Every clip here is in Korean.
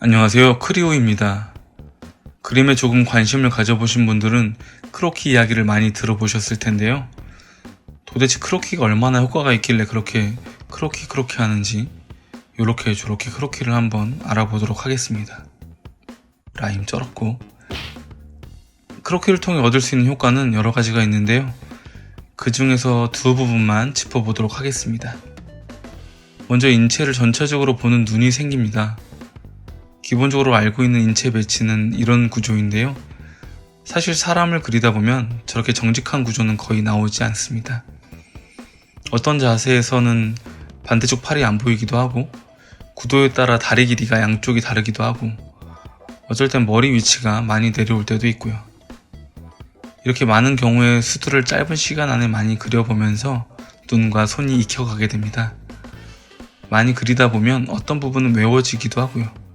안녕하세요. 크리오입니다. 그림에 조금 관심을 가져보신 분들은 크로키 이야기를 많이 들어보셨을 텐데요. 도대체 크로키가 얼마나 효과가 있길래 그렇게 크로키 크로키 하는지 요렇게 저렇게 크로키를 한번 알아보도록 하겠습니다. 라임 쩔었고 크로키를 통해 얻을 수 있는 효과는 여러 가지가 있는데요. 그 중에서 두 부분만 짚어보도록 하겠습니다. 먼저 인체를 전체적으로 보는 눈이 생깁니다. 기본적으로 알고 있는 인체 배치는 이런 구조인데요. 사실 사람을 그리다 보면 저렇게 정직한 구조는 거의 나오지 않습니다. 어떤 자세에서는 반대쪽 팔이 안 보이기도 하고, 구도에 따라 다리 길이가 양쪽이 다르기도 하고, 어쩔 땐 머리 위치가 많이 내려올 때도 있고요. 이렇게 많은 경우에 수두를 짧은 시간 안에 많이 그려보면서 눈과 손이 익혀가게 됩니다. 많이 그리다 보면 어떤 부분은 외워지기도 하고요.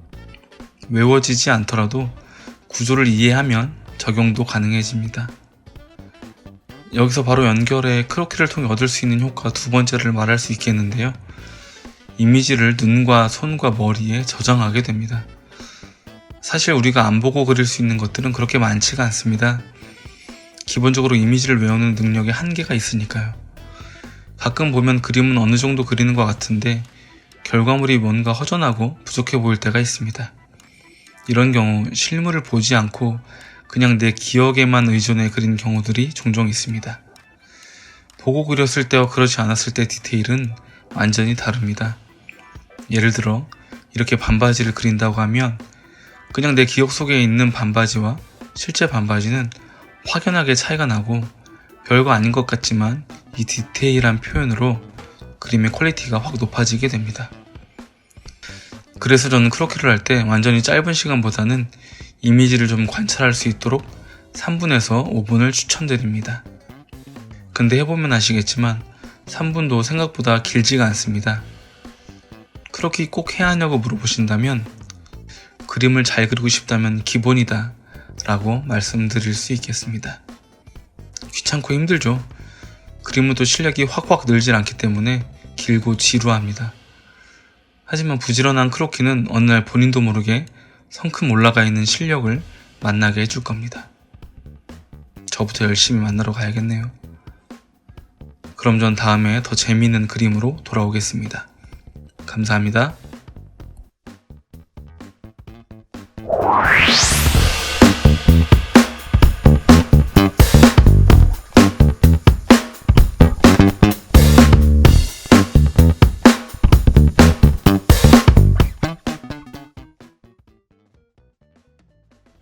외워지지 않더라도 구조를 이해하면 적용도 가능해집니다. 여기서 바로 연결해 크로키를 통해 얻을 수 있는 효과 두 번째를 말할 수 있겠는데요. 이미지를 눈과 손과 머리에 저장하게 됩니다. 사실 우리가 안 보고 그릴 수 있는 것들은 그렇게 많지가 않습니다. 기본적으로 이미지를 외우는 능력에 한계가 있으니까요. 가끔 보면 그림은 어느 정도 그리는 것 같은데 결과물이 뭔가 허전하고 부족해 보일 때가 있습니다. 이런 경우 실물을 보지 않고 그냥 내 기억에만 의존해 그린 경우들이 종종 있습니다. 보고 그렸을 때와 그렇지 않았을 때 디테일은 완전히 다릅니다. 예를 들어 이렇게 반바지를 그린다고 하면 그냥 내 기억 속에 있는 반바지와 실제 반바지는 확연하게 차이가 나고 별거 아닌 것 같지만 이 디테일한 표현으로 그림의 퀄리티가 확 높아지게 됩니다. 그래서 저는 크로키를 할 때 완전히 짧은 시간보다는 이미지를 좀 관찰할 수 있도록 3분에서 5분을 추천드립니다. 근데 해보면 아시겠지만 3분도 생각보다 길지가 않습니다. 크로키 꼭 해야 하냐고 물어보신다면 그림을 잘 그리고 싶다면 기본이다 라고 말씀드릴 수 있겠습니다. 귀찮고 힘들죠. 그림은 또 실력이 확확 늘질 않기 때문에 길고 지루합니다. 하지만 부지런한 크로키는 어느 날 본인도 모르게 성큼 올라가 있는 실력을 만나게 해줄 겁니다. 저부터 열심히 만나러 가야겠네요. 그럼 전 다음에 더 재미있는 그림으로 돌아오겠습니다. 감사합니다.